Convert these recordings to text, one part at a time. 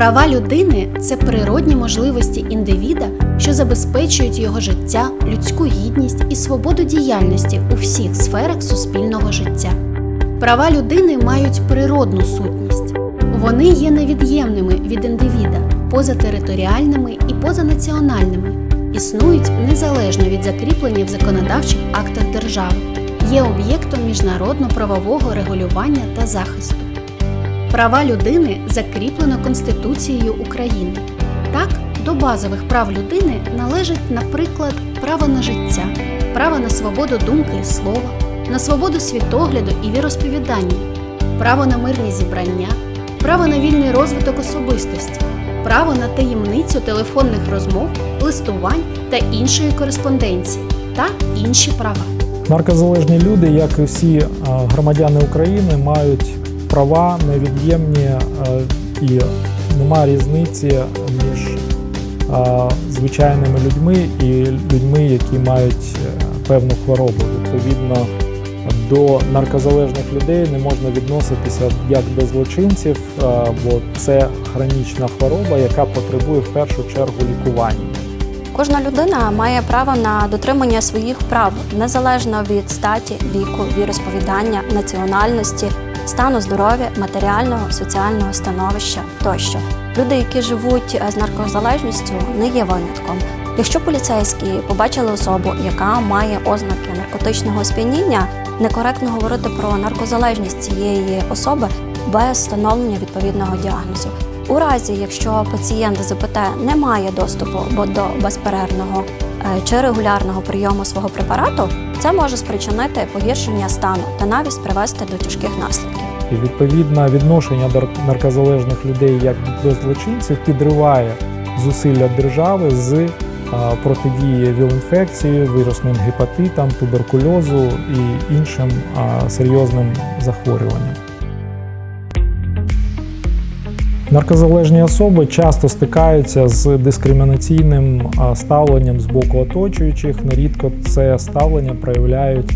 Права людини це природні можливості індивіда, що забезпечують його життя, людську гідність і свободу діяльності у всіх сферах суспільного життя. Права людини мають природну сутність. Вони є невід'ємними від індивіда, позатериторіальними і позанаціональними, існують незалежно від закріплення в законодавчих актах держави, є об'єктом міжнародно-правового регулювання та захисту. Права людини закріплено Конституцією України. Так, до базових прав людини належать, наприклад, право на життя, право на свободу думки і слова, на свободу світогляду і віросповідання, право на мирні зібрання, право на вільний розвиток особистості, право на таємницю телефонних розмов, листувань та іншої кореспонденції та інші права. Наркозалежні люди, як і всі громадяни України, мають права невід'ємні е, і немає різниці між звичайними людьми і людьми, які мають е, певну хворобу. Відповідно, до наркозалежних людей не можна відноситися як до злочинців, бо це хронічна хвороба, яка потребує в першу чергу лікування. Кожна людина має право на дотримання своїх прав незалежно від статі, віку, віросповідання, національності, стану здоров'я, матеріального, соціального становища тощо. Люди, які живуть з наркозалежністю, не є винятком. Якщо поліцейські побачили особу, яка має ознаки наркотичного сп'яніння, некоректно говорити про наркозалежність цієї особи без встановлення відповідного діагнозу. У разі, якщо пацієнт ЗПТ не має доступу або до безперервного е, чи регулярного прийому свого препарату, це може спричинити погіршення стану та навіть привести до тяжких наслідків. І відношення до наркозалежних людей як до злочинців підриває зусилля держави з протидії віл-інфекції, вірусним гепатитам, туберкульозу і іншим серйозним захворюванням. Наркозалежні особи часто стикаються з дискримінаційним ставленням з боку оточуючих. Нерідко це ставлення проявляють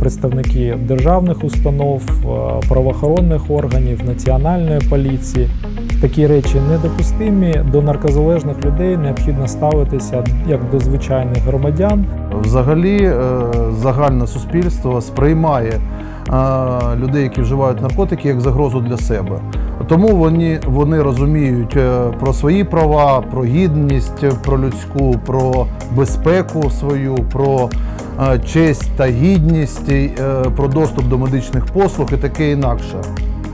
представники державних установ, правоохоронних органів, національної поліції. Такі речі недопустимі. До наркозалежних людей необхідно ставитися як до звичайних громадян. Взагалі, е, загальне суспільство сприймає людей, які вживають наркотики, як загрозу для себе. Тому вони, вони розуміють е, про свої права, про гідність, про людську, про безпеку свою, про е, честь та гідність, е, про доступ до медичних послуг і таке інакше.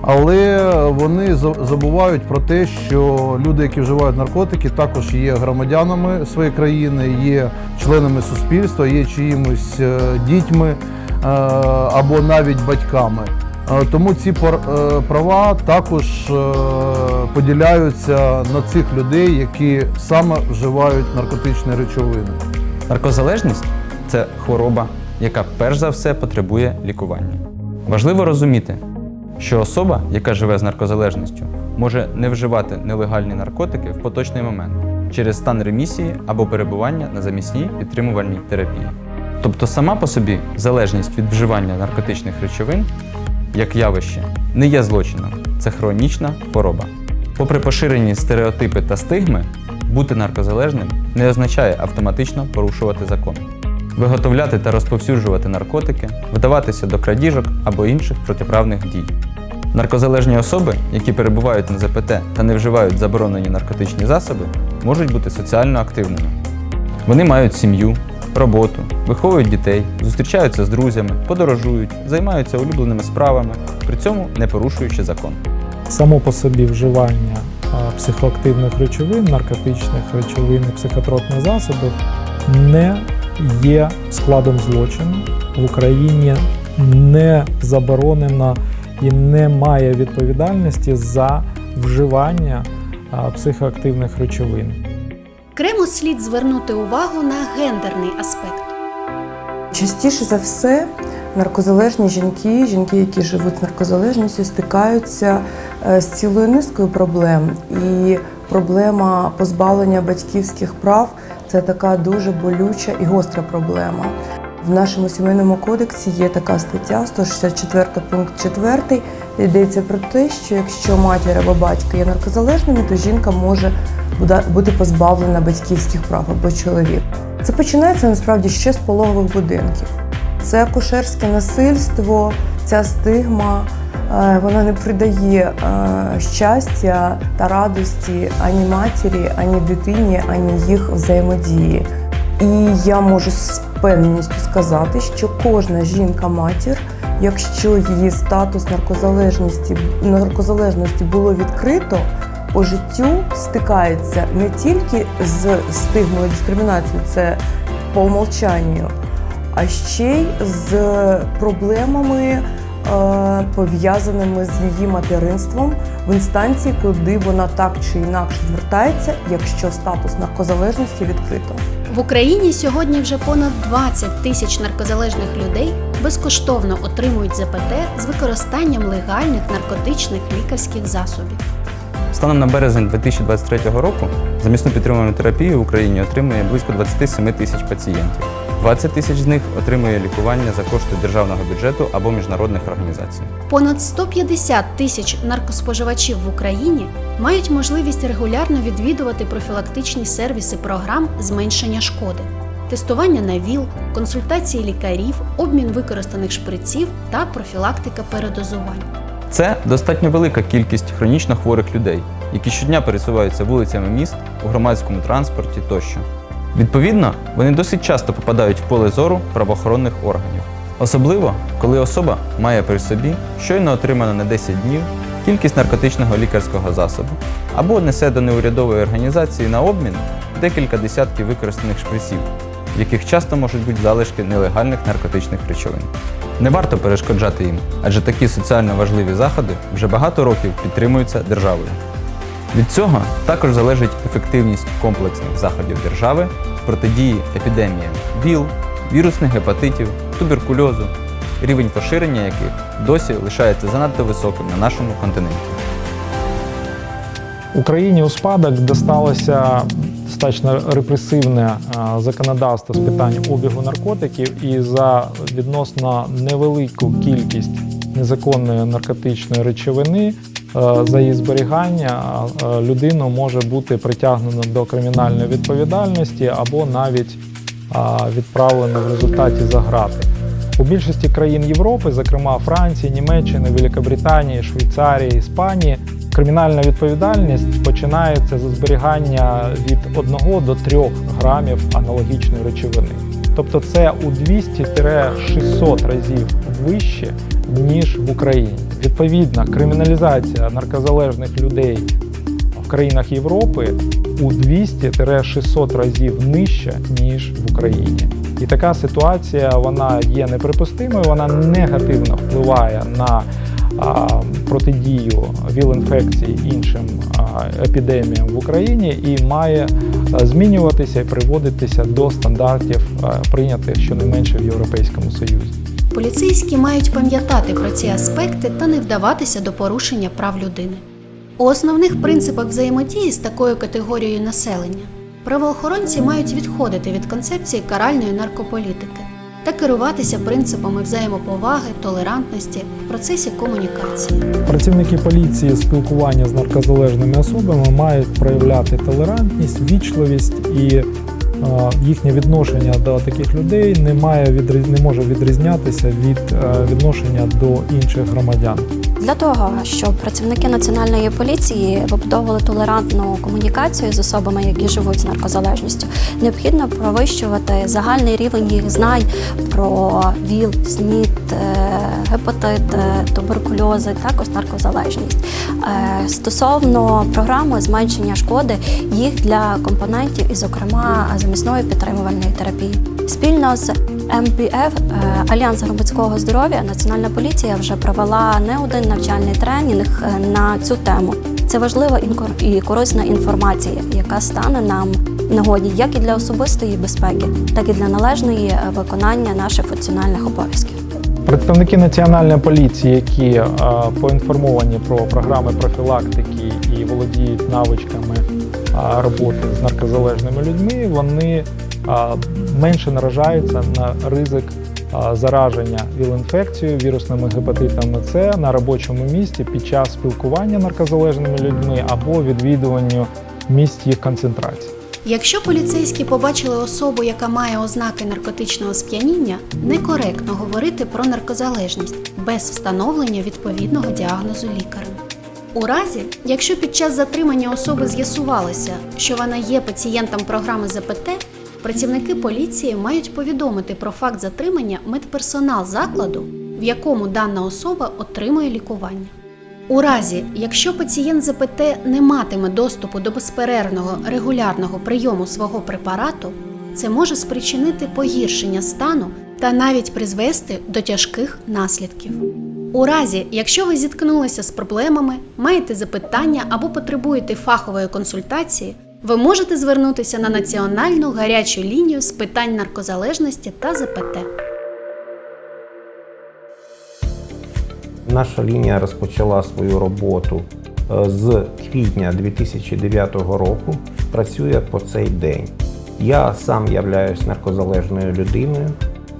Але вони за- забувають про те, що люди, які вживають наркотики, також є громадянами своєї країни, є членами суспільства, є чиїмось е, дітьми е, або навіть батьками. Е, Тому ці е, права також е, поділяються на цих людей, які саме вживають наркотичні речовини. Наркозалежність це хвороба, яка перш за все потребує лікування. Важливо розуміти, що особа, яка живе з наркозалежністю, може не вживати нелегальні наркотики в поточний момент через стан ремісії або перебування на замісній підтримувальній терапії. Тобто сама по собі залежність від вживання наркотичних речовин як явище не є злочином, це хронічна хвороба. Попри поширені стереотипи та стигми, бути наркозалежним не означає автоматично порушувати закон, виготовляти та розповсюджувати наркотики, вдаватися до крадіжок або інших протиправних дій. Наркозалежні особи, які перебувають на ЗПТ та не вживають заборонені наркотичні засоби, можуть бути соціально активними. Вони мають сім'ю, роботу, виховують дітей, зустрічаються з друзями, подорожують, займаються улюбленими справами, при цьому не порушуючи закон. Само по собі вживання психоактивних речовин, наркотичних речовин і психотропних засобів не є складом злочину. В Україні не заборонено і немає відповідальності за вживання психоактивних речовин. Окремо слід звернути увагу на гендерний аспект. Частіше за все, наркозалежні жінки, жінки, які живуть з наркозалежністю, стикаються е, з цілою низкою проблем. І проблема позбавлення батьківських прав це така дуже болюча і гостра проблема. В нашому сімейному кодексі є така стаття 164 пункт 4, йдеться про те, що якщо матір або батько є наркозалежними, то жінка може бути позбавлена батьківських прав або чоловік. Це починається насправді ще з пологових будинків. Це акушерське насильство, ця стигма. е, Вона не придає е, щастя та радості ані матері, ані дитині, ані їх взаємодії. І я можу з впевненістю сказати, що кожна жінка-матір, якщо її статус наркозалежності, наркозалежності було відкрито, по життю стикається не тільки з стигмою дискримінацією, це по умовчанню, а ще й з проблемами, е, пов'язаними з її материнством в інстанції, куди вона так чи інакше звертається, якщо статус наркозалежності відкрито. В Україні сьогодні вже понад 20 тисяч наркозалежних людей безкоштовно отримують ЗПТ з використанням легальних наркотичних лікарських засобів. Станом на березень 2023 року замісну підтримувальну терапію в Україні отримує близько 27 тисяч пацієнтів. 20 тисяч з них отримує лікування за кошти державного бюджету або міжнародних організацій. Понад 150 тисяч наркоспоживачів в Україні мають можливість регулярно відвідувати профілактичні сервіси програм зменшення шкоди, тестування на ВІЛ, консультації лікарів, обмін використаних шприців та профілактика передозувань. Це достатньо велика кількість хронічно хворих людей, які щодня пересуваються вулицями міст у громадському транспорті тощо. Відповідно, вони досить часто попадають в поле зору правоохоронних органів. Особливо, коли особа має при собі щойно отриману на 10 днів кількість наркотичного лікарського засобу або несе до неурядової організації на обмін декілька десятків використаних шприців, в яких часто можуть бути залишки нелегальних наркотичних речовин. Не варто перешкоджати їм, адже такі соціально важливі заходи вже багато років підтримуються державою. Від цього також залежить ефективність комплексних заходів держави протидії епідеміям ВІЛ, вірусних гепатитів, туберкульозу, рівень поширення яких досі лишається занадто високим на нашому континенті. Україні у спадок досталося достатньо репресивне е, законодавство з питань обігу наркотиків, і за відносно невелику кількість незаконної наркотичної речовини. Е, За її зберігання е, людину може бути притягнено до кримінальної відповідальності або навіть е, відправлено в результаті за грати. У більшості країн Європи, зокрема Франції, Німеччини, Великобританії, Швейцарії, Іспанії, кримінальна відповідальність починається за зберігання від 1 до 3 грамів аналогічної речовини. Тобто це у 200-600 разів вище, ніж в Україні. Відповідна криміналізація наркозалежних людей в країнах Європи у 200-600 разів нижча, ніж в Україні. І така ситуація вона є неприпустимою, вона негативно впливає на протидію ВІЛ-інфекції іншим епідеміям в Україні і має змінюватися і приводитися до стандартів, прийнятих щонайменше в Європейському Союзі. Поліцейські мають пам'ятати про ці аспекти та не вдаватися до порушення прав людини. У основних принципах взаємодії з такою категорією населення правоохоронці мають відходити від концепції каральної наркополітики та керуватися принципами взаємоповаги, толерантності в процесі комунікації. Працівники поліції спілкування з наркозалежними особами мають проявляти толерантність, вічливість і їхнє відношення до таких людей не має не може відрізнятися від е, відношення до інших громадян. Для того, щоб працівники національної поліції вибудовували толерантну комунікацію з особами, які живуть з наркозалежністю, необхідно провищувати загальний рівень їх знань про ВІЛ, СНІД, е, гепатит, е, туберкульоз, і також наркозалежність. Е, Стосовно програми зменшення шкоди їх для компонентів, і, зокрема, замісної підтримувальної терапії. Спільно з МПФ е, Альянс громадського здоров'я Національна поліція вже провела не один навчальний тренінг е, на цю тему. Це важлива і корисна інформація, яка стане нам нагоді як і для особистої безпеки, так і для належної е, виконання наших функціональних обов'язків. Представники національної поліції, які поінформовані про програми профілактики і володіють навичками роботи з наркозалежними людьми, вони менше наражаються на ризик зараження ВІЛ-інфекцією, вірусними гепатитами С на робочому місці під час спілкування наркозалежними людьми або відвідуванню місць їх концентрації. Якщо поліцейські побачили особу, яка має ознаки наркотичного сп'яніння, некоректно говорити про наркозалежність без встановлення відповідного діагнозу лікарем. У разі, якщо під час затримання особи з'ясувалося, що вона є пацієнтом програми ЗПТ, працівники поліції мають повідомити про факт затримання медперсонал закладу, в якому дана особа отримує лікування. У разі, якщо пацієнт ЗПТ не матиме доступу до безперервного регулярного прийому свого препарату, це може спричинити погіршення стану та навіть призвести до тяжких наслідків. У разі, якщо ви зіткнулися з проблемами, маєте запитання або потребуєте фахової консультації, ви можете звернутися на національну гарячу лінію з питань наркозалежності та ЗПТ. Наша лінія розпочала свою роботу е, з квітня 2009 року. Працює по цей день. Я сам являюсь наркозалежною людиною,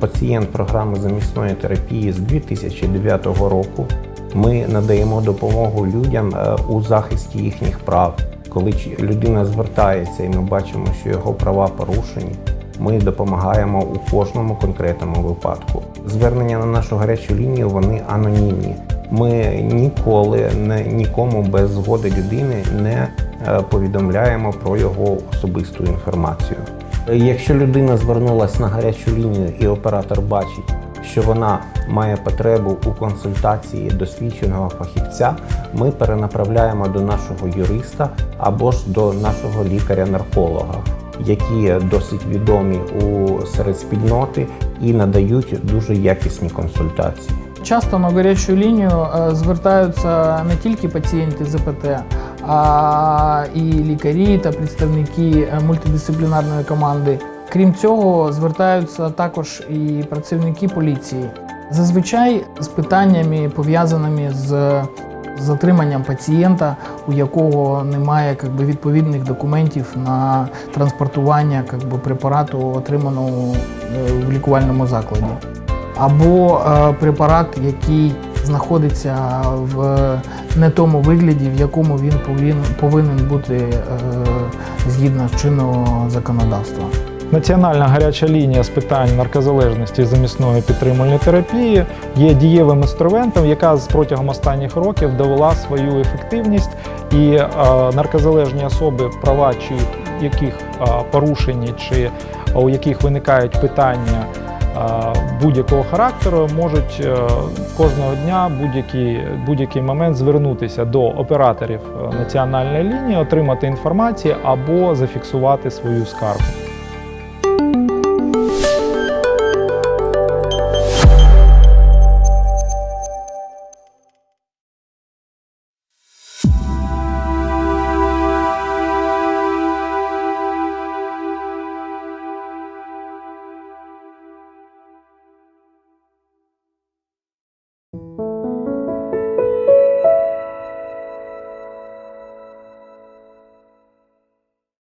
пацієнт програми замісної терапії з 2009 року. Ми надаємо допомогу людям е, у захисті їхніх прав. Коли людина звертається і ми бачимо, що його права порушені, ми допомагаємо у кожному конкретному випадку. Звернення на нашу гарячу лінію вони анонімні. Ми ніколи не нікому без згоди людини не е, повідомляємо про його особисту інформацію. Якщо людина звернулася на гарячу лінію і оператор бачить, що вона має потребу у консультації досвідченого фахівця, ми перенаправляємо до нашого юриста або ж до нашого лікаря-нарколога, які досить відомі у серед спільноти і надають дуже якісні консультації. Часто на гарячу лінію е, звертаються не тільки пацієнти ЗПТ, і лікарі та представники е, мультидисциплінарної команди. Крім цього, звертаються також і працівники поліції. Зазвичай з питаннями пов'язаними з затриманням пацієнта, у якого немає би, відповідних документів на транспортування би, препарату, отриманого е, в лікувальному закладі або е, препарат, який знаходиться в не тому вигляді, в якому він повинен, бути е, згідно чинного законодавства. Національна гаряча лінія з питань наркозалежності замісної підтримувальної терапії є дієвим інструментом, яка з протягом останніх років довела свою ефективність, і е, наркозалежні особи, права чи яких е, порушені, чи у яких виникають питання будь-якого характеру, можуть е, кожного дня будь-який, будь-який момент звернутися до операторів е, національної лінії, отримати інформацію або зафіксувати свою скаргу.